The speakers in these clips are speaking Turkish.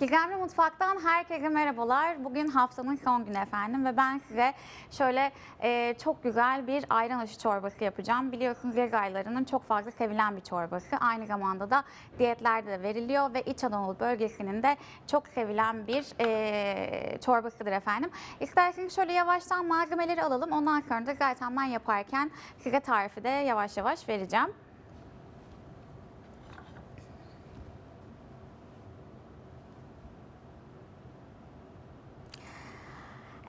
Gizemli Mutfak'tan herkese merhabalar. Bugün haftanın son günü efendim ve ben size şöyle e, çok güzel bir ayran aşı çorbası yapacağım. Biliyorsunuz yaz aylarının çok fazla sevilen bir çorbası. Aynı zamanda da diyetlerde de veriliyor ve İç Anadolu bölgesinin de çok sevilen bir e, çorbasıdır efendim. İsterseniz şöyle yavaştan malzemeleri alalım. Ondan sonra da zaten ben yaparken size tarifi de yavaş yavaş vereceğim.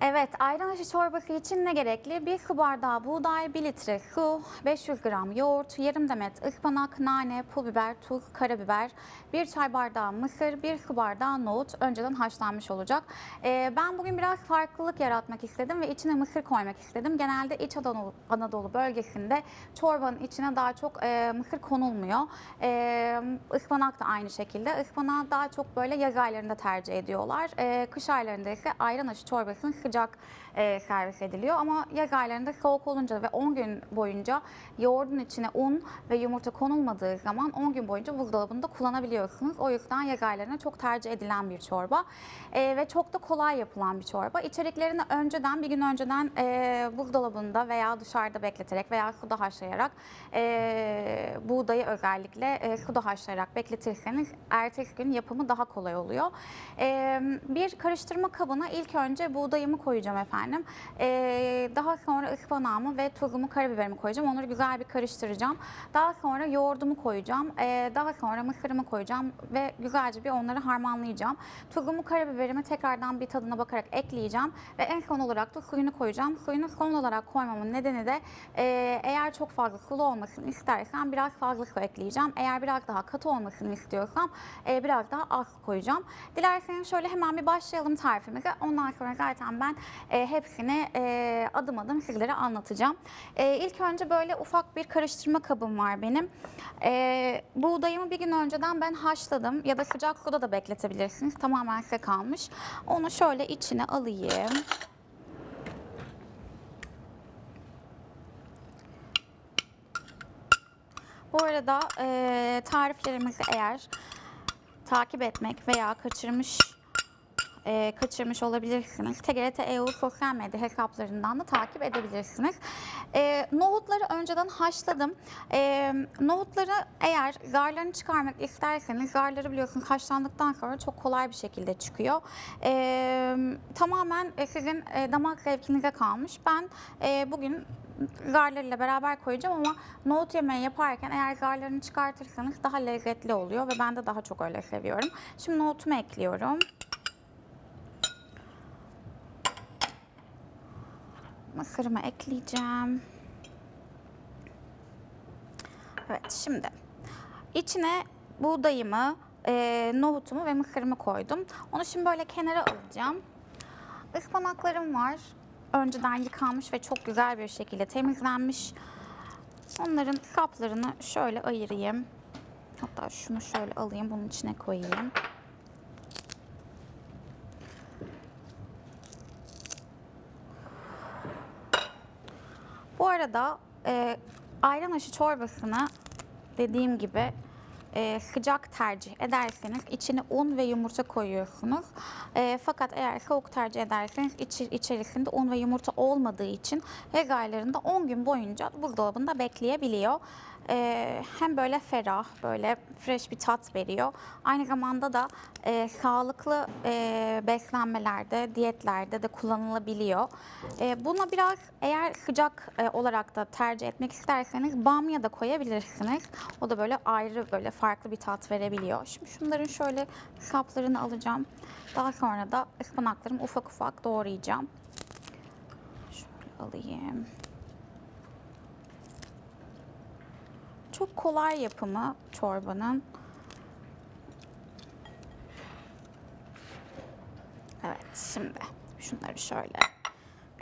Evet, ayran aşı çorbası için ne gerekli? 1 su bardağı buğday, 1 litre su, 500 gram yoğurt, yarım demet ıspanak, nane, pul biber, tuz, karabiber, 1 çay bardağı mısır, 1 su bardağı nohut önceden haşlanmış olacak. Ee, ben bugün biraz farklılık yaratmak istedim ve içine mısır koymak istedim. Genelde İç Anadolu, Anadolu bölgesinde çorbanın içine daha çok e, mısır konulmuyor. E, ıspanak da aynı şekilde. Ispanağı daha çok böyle yaz aylarında tercih ediyorlar. E, kış aylarında ise ayran aşı çorbasının sıcak e, servis ediliyor. Ama yaz aylarında soğuk olunca ve 10 gün boyunca yoğurdun içine un ve yumurta konulmadığı zaman 10 gün boyunca buzdolabında kullanabiliyorsunuz. O yüzden yaz aylarında çok tercih edilen bir çorba E, ve çok da kolay yapılan bir çorba. İçeriklerini önceden bir gün önceden e, buzdolabında veya dışarıda bekleterek veya suda haşlayarak e, buğdayı özellikle e, suda haşlayarak bekletirseniz ertesi gün yapımı daha kolay oluyor. E, bir karıştırma kabına ilk önce buğdayımı koyacağım efendim. E, daha sonra ıspanağımı ve tuzumu, karabiberimi koyacağım. Onları güzel bir karıştıracağım. Daha sonra yoğurdumu koyacağım. E, daha sonra mısırımı koyacağım ve güzelce bir onları harmanlayacağım. Tuzumu, karabiberimi tekrardan bir tadına bakarak ekleyeceğim ve en son olarak da suyunu koyacağım. Suyunu son olarak koymamın nedeni de e, eğer çok fazla sulu olmasını istersen biraz fazla su ekleyeceğim. Eğer biraz daha katı olmasını istiyorsam e, biraz daha az koyacağım. Dilerseniz şöyle hemen bir başlayalım tarifimize. Ondan sonra zaten ben e, hepsini e, adım adım sizlere anlatacağım. E, ilk önce böyle ufak bir karıştırma kabım var benim. E, buğdayımı bir gün önceden ben haşladım ya da sıcak suda da bekletebilirsiniz. Tamamen size kalmış. Onu şöyle içine alayım. Bu arada e, tariflerimizi eğer takip etmek veya kaçırmış e, kaçırmış olabilirsiniz. TGRT EU sosyal medya hesaplarından da takip edebilirsiniz. E, nohutları önceden haşladım. E, nohutları eğer zarlarını çıkarmak isterseniz zarları biliyorsunuz haşlandıktan sonra çok kolay bir şekilde çıkıyor. E, tamamen e, sizin e, damak zevkinize kalmış. Ben e, bugün zarlarıyla beraber koyacağım ama nohut yemeği yaparken eğer zarlarını çıkartırsanız daha lezzetli oluyor ve ben de daha çok öyle seviyorum. Şimdi nohutumu ekliyorum. Mısırımı ekleyeceğim. Evet şimdi içine buğdayımı, e, nohutumu ve mısırımı koydum. Onu şimdi böyle kenara alacağım. Ispanaklarım var. Önceden yıkanmış ve çok güzel bir şekilde temizlenmiş. Onların saplarını şöyle ayırayım. Hatta şunu şöyle alayım, bunun içine koyayım. Bu arada e, ayran aşı çorbasını dediğim gibi e, sıcak tercih ederseniz içine un ve yumurta koyuyorsunuz. E, fakat eğer soğuk tercih ederseniz içi, içerisinde un ve yumurta olmadığı için yaz aylarında 10 gün boyunca buzdolabında bekleyebiliyor. E, hem böyle ferah, böyle fresh bir tat veriyor. Aynı zamanda da e, sağlıklı e, beslenmelerde, diyetlerde de kullanılabiliyor. E, buna biraz eğer sıcak e, olarak da tercih etmek isterseniz bamya da koyabilirsiniz. O da böyle ayrı böyle farklı bir tat verebiliyor. Şimdi şunların şöyle saplarını alacağım. Daha sonra da ıspanaklarımı ufak ufak doğrayacağım. Şöyle alayım. Çok kolay yapımı çorbanın. Evet şimdi şunları şöyle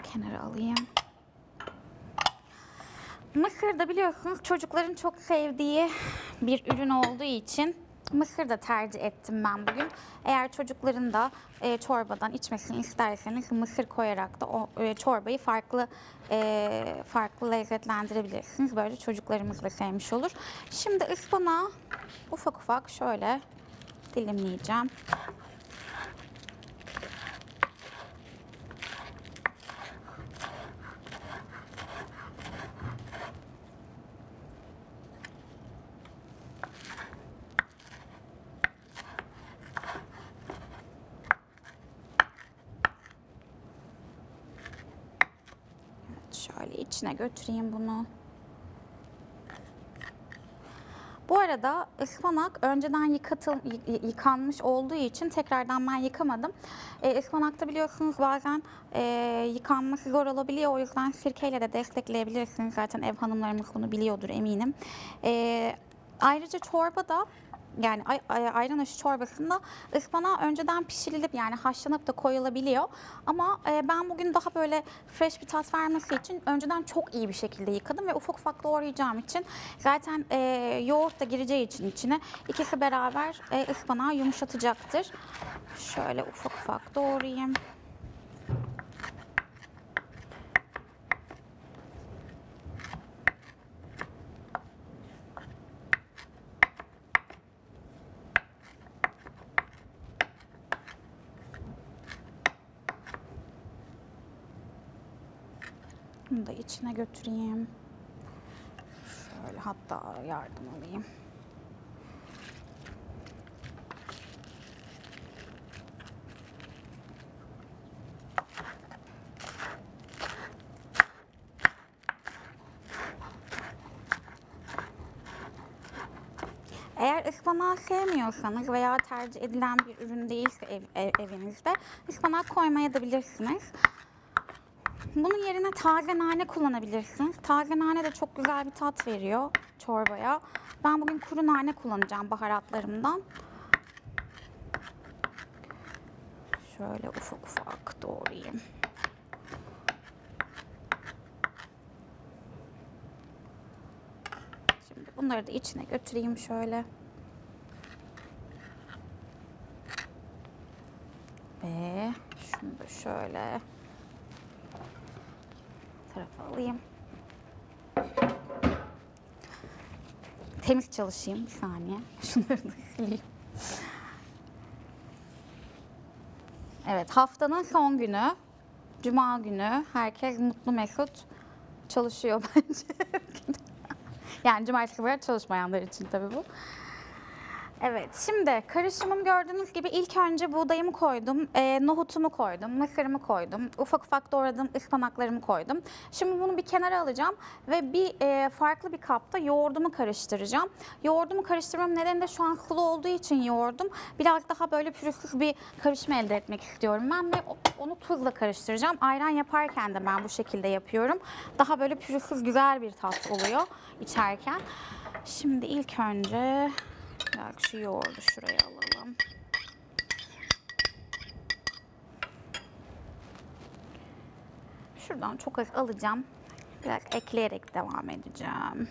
kenara alayım. Mısır da biliyorsunuz çocukların çok sevdiği bir ürün olduğu için mısır da tercih ettim ben bugün. Eğer çocukların da e, çorbadan içmesini isterseniz mısır koyarak da o e, çorbayı farklı e, farklı lezzetlendirebilirsiniz. Böyle çocuklarımız da sevmiş olur. Şimdi ıspanağı ufak ufak şöyle dilimleyeceğim. Şöyle içine götüreyim bunu. Bu arada ıspanak önceden yıkatıl, yıkanmış olduğu için tekrardan ben yıkamadım. E, ıspanakta biliyorsunuz bazen e, yıkanması zor olabiliyor. O yüzden sirkeyle de destekleyebilirsiniz. Zaten ev hanımlarımız bunu biliyordur eminim. E, ayrıca çorba da yani ay- ay- ayran aşı çorbasında ıspanağı önceden pişirilip yani haşlanıp da koyulabiliyor. Ama e, ben bugün daha böyle fresh bir tat vermesi için önceden çok iyi bir şekilde yıkadım ve ufak ufak doğrayacağım için zaten e, yoğurt da gireceği için içine ikisi beraber e, ıspanağı yumuşatacaktır. Şöyle ufak ufak doğrayayım. Bunu da içine götüreyim. Şöyle hatta yardım alayım. Eğer ıspanağı sevmiyorsanız veya tercih edilen bir ürün değilse ev, ev- evinizde ıspanak koymayabilirsiniz. Bunun yerine taze nane kullanabilirsiniz. Taze nane de çok güzel bir tat veriyor çorbaya. Ben bugün kuru nane kullanacağım baharatlarımdan. Şöyle ufak ufak doğrayayım. Şimdi bunları da içine götüreyim şöyle. Ve şunu da şöyle tarafa alayım. Temiz çalışayım bir saniye. Şunları da sileyim. Evet haftanın son günü. Cuma günü. Herkes mutlu mesut çalışıyor bence. yani cumartesi kadar çalışmayanlar için tabii bu. Evet, şimdi karışımım gördüğünüz gibi ilk önce buğdayımı koydum, e, nohutumu koydum, mısırımı koydum, ufak ufak doğradığım ıspanaklarımı koydum. Şimdi bunu bir kenara alacağım ve bir e, farklı bir kapta yoğurdumu karıştıracağım. Yoğurdumu karıştırmam nedeni de şu an sulu olduğu için yoğurdum. Biraz daha böyle pürüzsüz bir karışım elde etmek istiyorum ben ve onu tuzla karıştıracağım. Ayran yaparken de ben bu şekilde yapıyorum. Daha böyle pürüzsüz güzel bir tat oluyor içerken. Şimdi ilk önce Bak şu yoğurdu şuraya alalım. Şuradan çok az alacağım. Biraz ekleyerek devam edeceğim.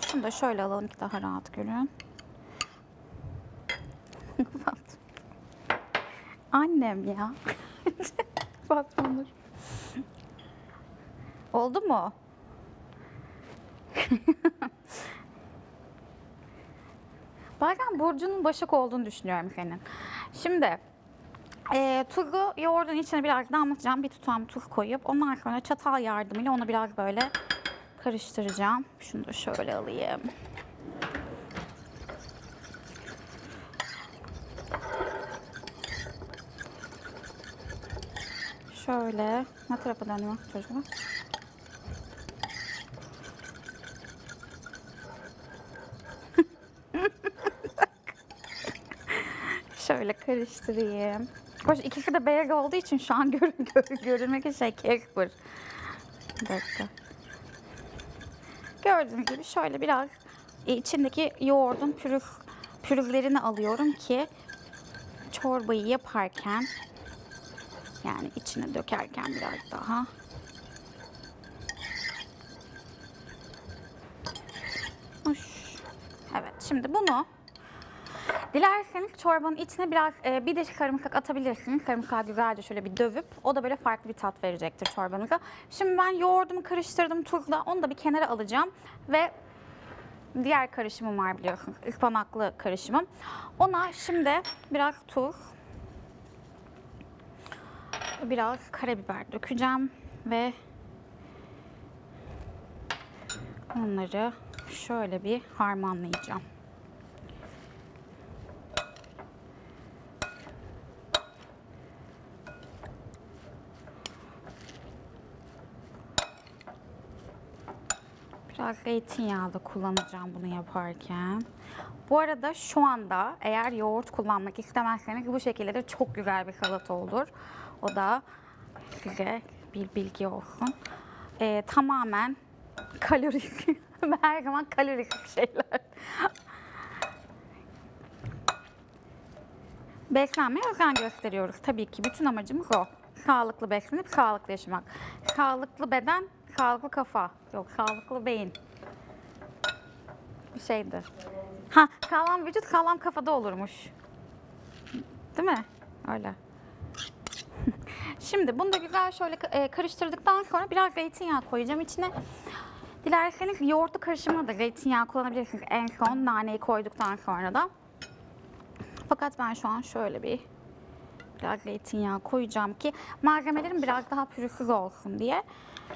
Şunu da şöyle alalım ki daha rahat görün. Annem ya. Bak Onur. Oldu mu? Bazen Burcu'nun Başak olduğunu düşünüyorum senin. Şimdi e, tuzu yoğurdun içine biraz damlatacağım. Bir tutam tuz koyup ondan sonra çatal yardımıyla onu biraz böyle karıştıracağım. Şunu da şöyle alayım. Şöyle. Ne tarafa dönüyor çocuklar? Şöyle karıştırayım. Hoş ikisi de beyaz olduğu için şu an gör, gör, görünmek için şey. Bir dakika. Gördüğünüz gibi şöyle biraz içindeki yoğurdun pürüz, pürüzlerini alıyorum ki çorbayı yaparken yani içine dökerken biraz daha. Evet şimdi bunu Dilerseniz çorbanın içine biraz e, bir diş sarımsak atabilirsiniz. Sarımsağı güzelce şöyle bir dövüp o da böyle farklı bir tat verecektir çorbanıza. Şimdi ben yoğurdumu karıştırdım tuzla. Onu da bir kenara alacağım ve diğer karışımım var biliyorsunuz. ıspanaklı karışımım. Ona şimdi biraz tuz, biraz karabiber dökeceğim ve onları şöyle bir harmanlayacağım. Biraz zeytinyağı da kullanacağım bunu yaparken. Bu arada şu anda eğer yoğurt kullanmak istemezseniz bu şekilde de çok güzel bir salata olur. O da size bir bilgi olsun. Ee, tamamen kalorik her zaman kalorik şeyler. Beslenmeye özen gösteriyoruz tabii ki. Bütün amacımız o. Sağlıklı beslenip sağlıklı yaşamak. Sağlıklı beden, sağlıklı kafa. Yok, sağlıklı beyin. Bir şeydi. Ha, sağlam vücut sağlam kafada olurmuş. Değil mi? Öyle. Şimdi bunu da güzel şöyle e, karıştırdıktan sonra biraz zeytinyağı koyacağım içine. Dilerseniz yoğurtlu karışımına da zeytinyağı kullanabilirsiniz en son naneyi koyduktan sonra da. Fakat ben şu an şöyle bir biraz zeytinyağı koyacağım ki malzemelerim biraz daha pürüzsüz olsun diye.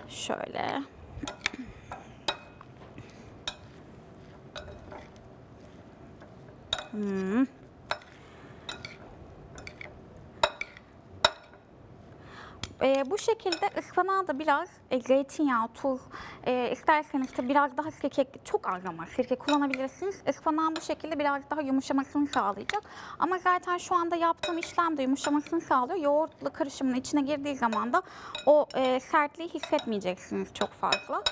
Şöyle. Hmm. Ee, bu şekilde ıspanağa da biraz e, zeytinyağı, tuz, e, isterseniz de biraz daha sirke, çok az ama sirke kullanabilirsiniz. Ispanağın bu şekilde biraz daha yumuşamasını sağlayacak. Ama zaten şu anda yaptığım işlem de yumuşamasını sağlıyor. Yoğurtlu karışımın içine girdiği zaman da o e, sertliği hissetmeyeceksiniz çok fazla.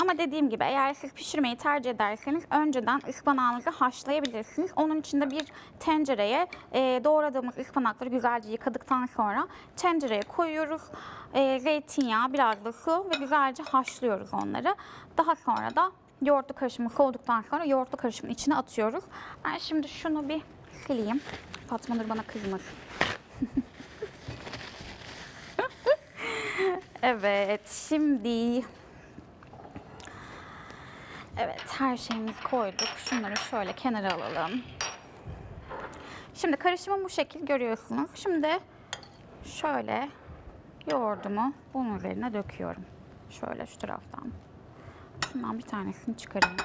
Ama dediğim gibi eğer siz pişirmeyi tercih ederseniz önceden ıspanağınızı haşlayabilirsiniz. Onun için de bir tencereye e, doğradığımız ıspanakları güzelce yıkadıktan sonra tencereye koyuyoruz. E, zeytinyağı, biraz da su ve güzelce haşlıyoruz onları. Daha sonra da yoğurtlu karışımı soğuduktan sonra yoğurtlu karışımın içine atıyoruz. Ben şimdi şunu bir sileyim. Fatma Nur bana kızmasın. evet şimdi Evet, her şeyimizi koyduk. Şunları şöyle kenara alalım. Şimdi karışımı bu şekil görüyorsunuz. Şimdi şöyle yoğurdumu bunun üzerine döküyorum. Şöyle şu taraftan. Şundan bir tanesini çıkarayım.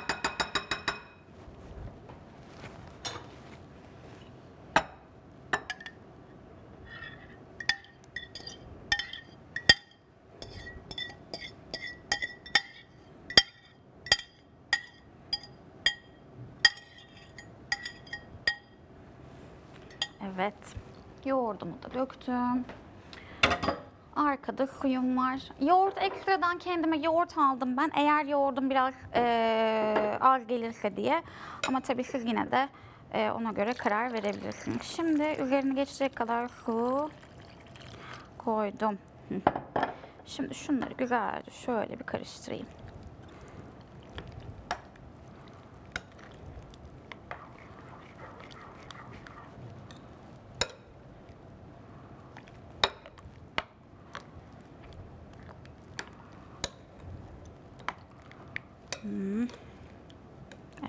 Evet. Yoğurdumu da döktüm. Arkada suyum var. Yoğurt ekstradan kendime yoğurt aldım ben. Eğer yoğurdum biraz eee, az gelirse diye. Ama tabii siz yine de eee, ona göre karar verebilirsiniz. Şimdi üzerine geçecek kadar su koydum. Şimdi şunları güzelce şöyle bir karıştırayım.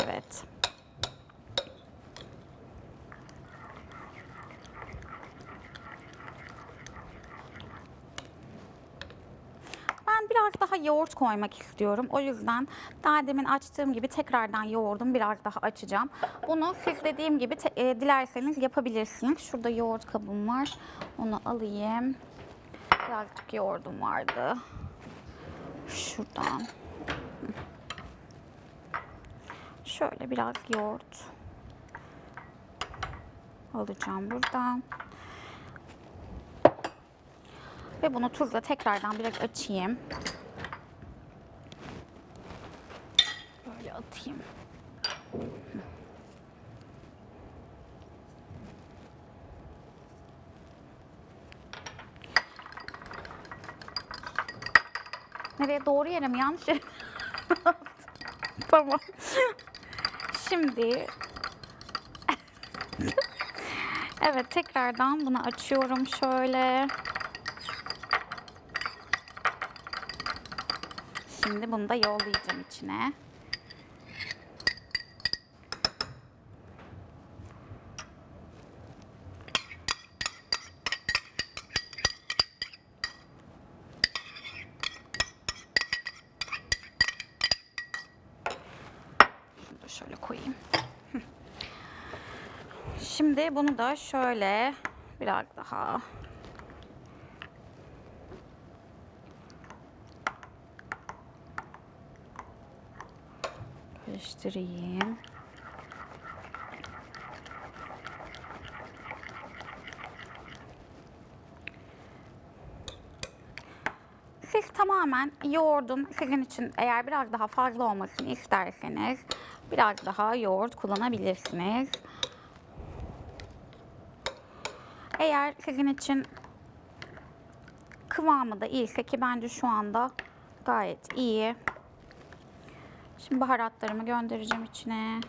Evet. Ben biraz daha yoğurt koymak istiyorum. O yüzden daha demin açtığım gibi tekrardan yoğurdum biraz daha açacağım. Bunu siz dediğim gibi e, dilerseniz yapabilirsiniz. Şurada yoğurt kabım var. Onu alayım. Birazcık yoğurdum vardı. Şuradan. Şöyle biraz yoğurt alacağım buradan. Ve bunu tuzla tekrardan biraz açayım. Böyle atayım. Nereye doğru yere mi yanlış yere tamam. Şimdi Evet tekrardan bunu açıyorum şöyle. Şimdi bunu da yollayacağım içine. Şunu da şöyle koyayım. Hı. Şimdi bunu da şöyle biraz daha Karıştırayım. Siz tamamen yoğurdun sizin için eğer biraz daha fazla olmasını isterseniz biraz daha yoğurt kullanabilirsiniz. Eğer sizin için kıvamı da iyiyse ki bence şu anda gayet iyi. Şimdi baharatlarımı göndereceğim içine.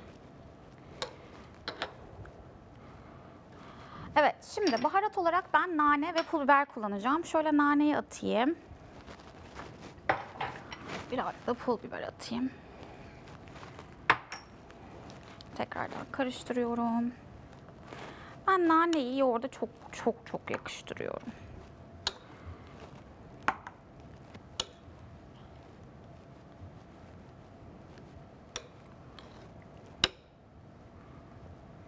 Evet, şimdi baharat olarak ben nane ve pul biber kullanacağım. Şöyle naneyi atayım. Biraz da pul biber atayım. Tekrardan karıştırıyorum. Ben naneyi yoğurda çok çok çok yakıştırıyorum.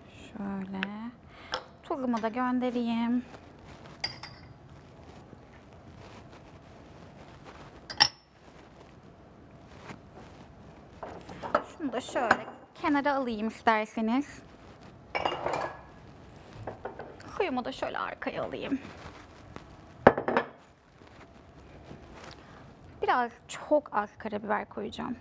Şöyle. Tuzumu da göndereyim. Şunu da şöyle kenara alayım isterseniz. Suyumu da şöyle arkaya alayım. Biraz çok az karabiber koyacağım.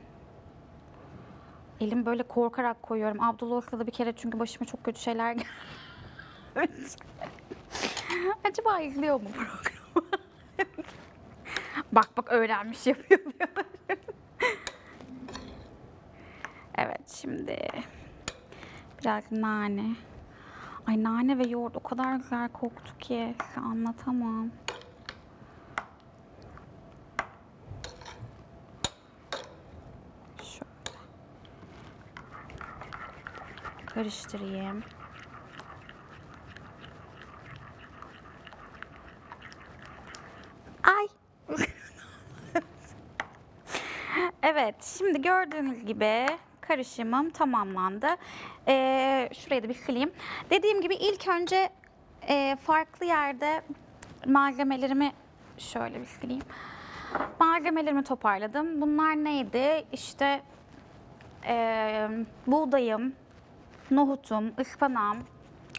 Elim böyle korkarak koyuyorum. Abdullah Usta da bir kere çünkü başıma çok kötü şeyler geldi. Acaba izliyor mu programı? bak bak öğrenmiş yapıyor diyorlar. evet şimdi biraz nane. Ay nane ve yoğurt o kadar güzel koktu ki size anlatamam. Şöyle. Karıştırayım. Ay. evet, şimdi gördüğünüz gibi karışımım tamamlandı. Ee, şurayı da bir sileyim. Dediğim gibi ilk önce e, farklı yerde malzemelerimi şöyle bir sileyim. Malzemelerimi toparladım. Bunlar neydi? İşte e, buğdayım, nohutum, ıspanağım,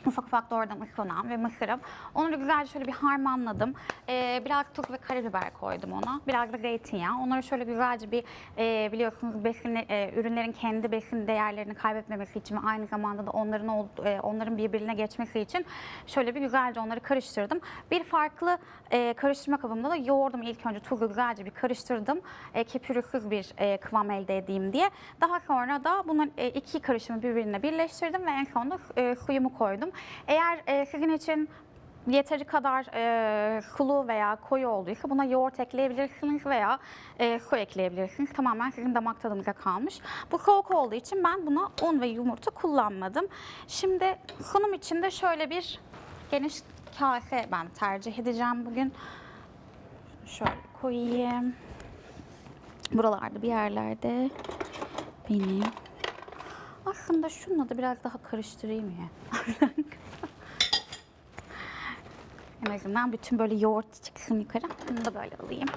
ufak ufak doğradım ıspanağım ve mısırım. Onu da güzelce şöyle bir harmanladım. Ee, biraz tuz ve karabiber koydum ona. Biraz da zeytinyağı. Onları şöyle güzelce bir e, biliyorsunuz besin, e, ürünlerin kendi besin değerlerini kaybetmemesi için ve aynı zamanda da onların e, onların birbirine geçmesi için şöyle bir güzelce onları karıştırdım. Bir farklı e, karıştırma kabımda da yoğurdum ilk önce tuzu güzelce bir karıştırdım. E, ki pürüzsüz bir e, kıvam elde edeyim diye. Daha sonra da bunun e, iki karışımı birbirine birleştirdim ve en sonunda e, suyumu koydum. Eğer e, sizin için yeteri kadar e, sulu veya koyu olduysa buna yoğurt ekleyebilirsiniz veya e, su ekleyebilirsiniz. Tamamen sizin damak tadınıza kalmış. Bu soğuk olduğu için ben buna un ve yumurta kullanmadım. Şimdi sunum için de şöyle bir geniş kase ben tercih edeceğim bugün. Şöyle koyayım. Buralarda bir yerlerde benim. Aslında şununla da biraz daha karıştırayım ya. en azından bütün böyle yoğurt çıksın yukarı. Bunu da böyle alayım.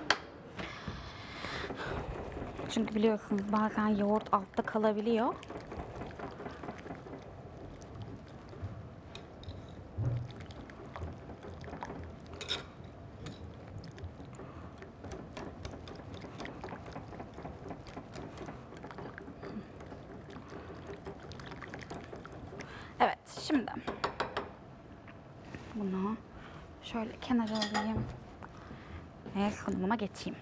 Çünkü biliyorsunuz bazen yoğurt altta kalabiliyor. Evet, şimdi bunu şöyle kenara alayım ve sunumuma geçeyim.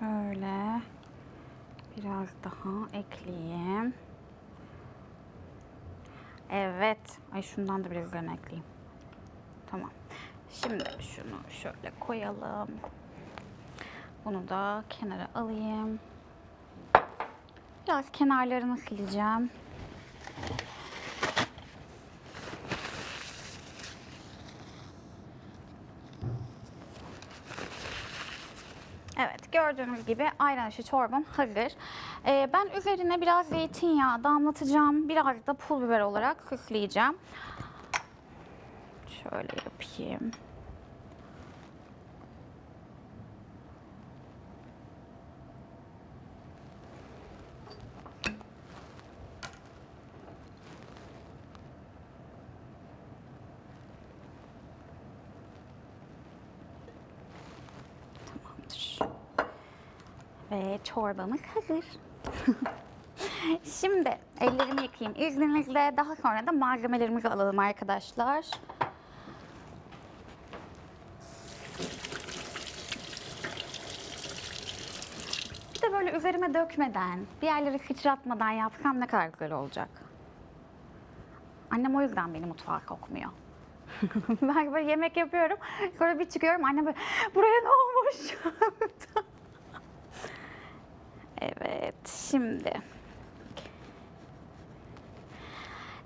Şöyle biraz daha ekleyeyim. Evet. Ay şundan da biraz üzerine ekleyeyim. Tamam. Şimdi şunu şöyle koyalım. Bunu da kenara alayım. Biraz kenarlarını sileceğim. Evet gördüğünüz gibi ayran aşı çorbam hazır. Ee, ben üzerine biraz zeytinyağı damlatacağım. Biraz da pul biber olarak süsleyeceğim. Şöyle yapayım. Tamamdır. Ve çorbamız hazır. Şimdi ellerimi yıkayayım izninizle. Daha sonra da malzemelerimizi alalım arkadaşlar. Bir de böyle üzerime dökmeden, bir yerleri sıçratmadan yapsam ne kadar güzel olacak. Annem o yüzden beni mutfağa sokmuyor. ben böyle yemek yapıyorum. Sonra bir çıkıyorum annem böyle buraya ne olmuş? evet şimdi.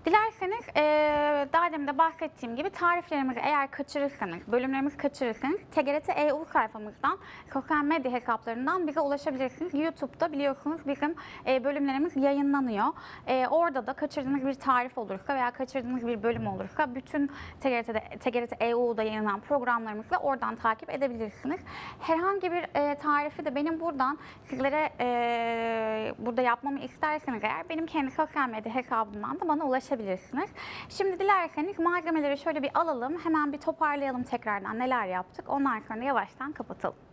Dilerseniz eee daha demin de bahsettiğim gibi tariflerimizi eğer kaçırırsanız, bölümlerimizi kaçırırsanız TGRT EU E sayfamızdan, sosyal medya hesaplarından bize ulaşabilirsiniz. YouTube'da biliyorsunuz bizim eee, bölümlerimiz yayınlanıyor. Eee, orada da kaçırdığınız bir tarif olursa veya kaçırdığınız bir bölüm olursa bütün TGRT'de, TGRT EU'da yayınlanan programlarımızı da oradan takip edebilirsiniz. Herhangi bir eee, tarifi de benim buradan sizlere eee, burada yapmamı isterseniz eğer benim kendi sosyal medya hesabımdan da bana ulaşabilirsiniz. Şimdi dilerseniz malzemeleri şöyle bir alalım. Hemen bir toparlayalım tekrardan neler yaptık. Ondan sonra yavaştan kapatalım.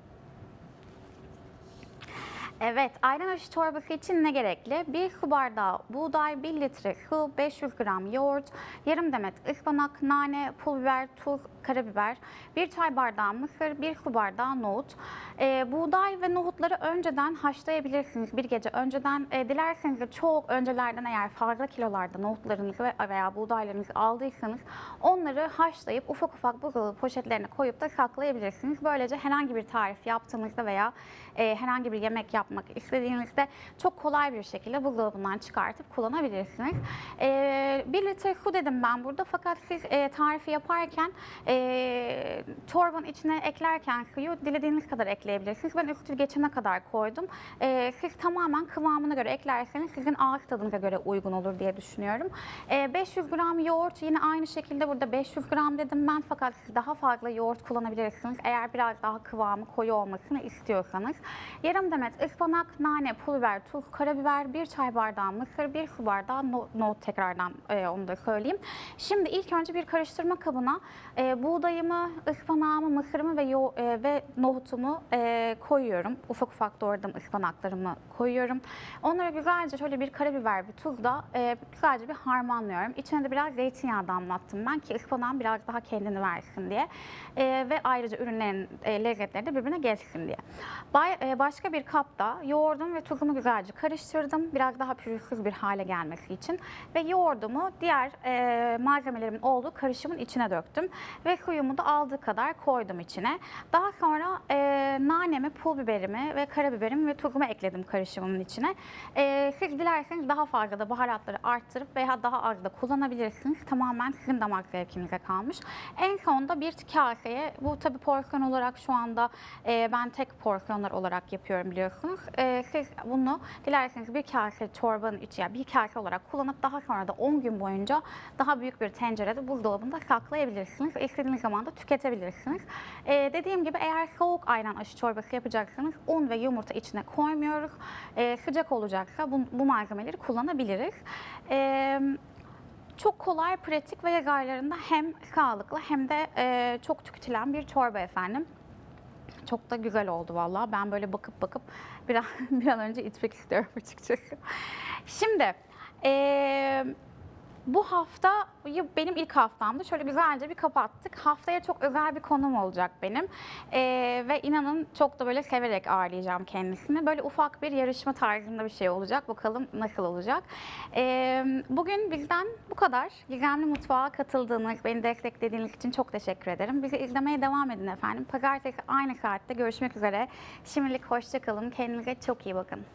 Evet, ayran aşı çorbası için ne gerekli? 1 su bardağı buğday, 1 litre su, 500 gram yoğurt, yarım demet ıspanak, nane, pul biber, tuz, karabiber, 1 çay bardağı mısır, 1 su bardağı nohut. Ee, buğday ve nohutları önceden haşlayabilirsiniz bir gece önceden. Ee, dilerseniz de çok öncelerden eğer fazla kilolarda nohutlarınızı ve- veya buğdaylarınızı aldıysanız onları haşlayıp ufak ufak buzdolabı poşetlerine koyup da saklayabilirsiniz. Böylece herhangi bir tarif yaptığınızda veya e, herhangi bir yemek yapmak istediğinizde çok kolay bir şekilde buzdolabından çıkartıp kullanabilirsiniz. E, bir litre su dedim ben burada fakat siz e, tarifi yaparken e, çorbanın içine eklerken suyu dilediğiniz kadar ekleyebilirsiniz. Ben üstü geçene kadar koydum. E, siz tamamen kıvamına göre eklerseniz sizin ağız tadınıza göre uygun olur diye düşünüyorum. E, 500 gram yoğurt yine aynı şekilde burada 500 gram dedim ben fakat siz daha fazla yoğurt kullanabilirsiniz. Eğer biraz daha kıvamı koyu olmasını istiyorsanız. Yarım demet ıspanak, nane, pul biber, tuz, karabiber, bir çay bardağı mısır, bir su bardağı no- nohut tekrardan e, onu da söyleyeyim. Şimdi ilk önce bir karıştırma kabına e, buğdayımı, ıspanağımı, mısırımı ve yo- e, ve nohutumu e, koyuyorum. Ufak ufak doğradığım ıspanaklarımı koyuyorum. Onları güzelce şöyle bir karabiber ve tuzla e, güzelce bir harmanlıyorum. İçine de biraz zeytinyağı damlattım ben ki ıspanağın biraz daha kendini versin diye. E, ve ayrıca ürünlerin e, lezzetleri de birbirine geçsin diye. Bay- e, başka bir kapta yoğurdum ve tuzumu güzelce karıştırdım. Biraz daha pürüzsüz bir hale gelmesi için. Ve yoğurdumu diğer e, malzemelerimin olduğu karışımın içine döktüm. Ve suyumu da aldığı kadar koydum içine. Daha sonra e, nanemi, pul biberimi ve karabiberimi ve tuzumu ekledim karışımımın içine. E, siz dilerseniz daha fazla da baharatları arttırıp veya daha az da kullanabilirsiniz. Tamamen sizin damak zevkinize kalmış. En sonunda bir kaseye, bu tabii porsiyon olarak şu anda e, ben tek porsiyonlar olarak yapıyorum biliyorsunuz. E, siz bunu dilerseniz bir kase çorbanın içi, yani bir kase olarak kullanıp daha sonra da 10 gün boyunca daha büyük bir tencerede buzdolabında saklayabilirsiniz. İstediğiniz zaman da tüketebilirsiniz. E, dediğim gibi eğer soğuk ayran aşı çorbası yapacaksanız un ve yumurta içine koymuyoruz. E, sıcak olacaksa bu, bu malzemeleri kullanabiliriz. E, çok kolay, pratik ve yararlarında hem sağlıklı hem de e, çok tüketilen bir çorba efendim. Çok da güzel oldu vallahi. Ben böyle bakıp bakıp bir an, bir an önce içmek istiyorum açıkçası. Şimdi e, bu hafta benim ilk haftamdı. Şöyle güzelce bir kapattık. Haftaya çok özel bir konum olacak benim. Ee, ve inanın çok da böyle severek ağırlayacağım kendisini. Böyle ufak bir yarışma tarzında bir şey olacak. Bakalım nasıl olacak. Ee, bugün bizden bu kadar. Gizemli Mutfağa katıldığınız, beni desteklediğiniz için çok teşekkür ederim. Bizi izlemeye devam edin efendim. Pazartesi aynı saatte görüşmek üzere. Şimdilik hoşçakalın. Kendinize çok iyi bakın.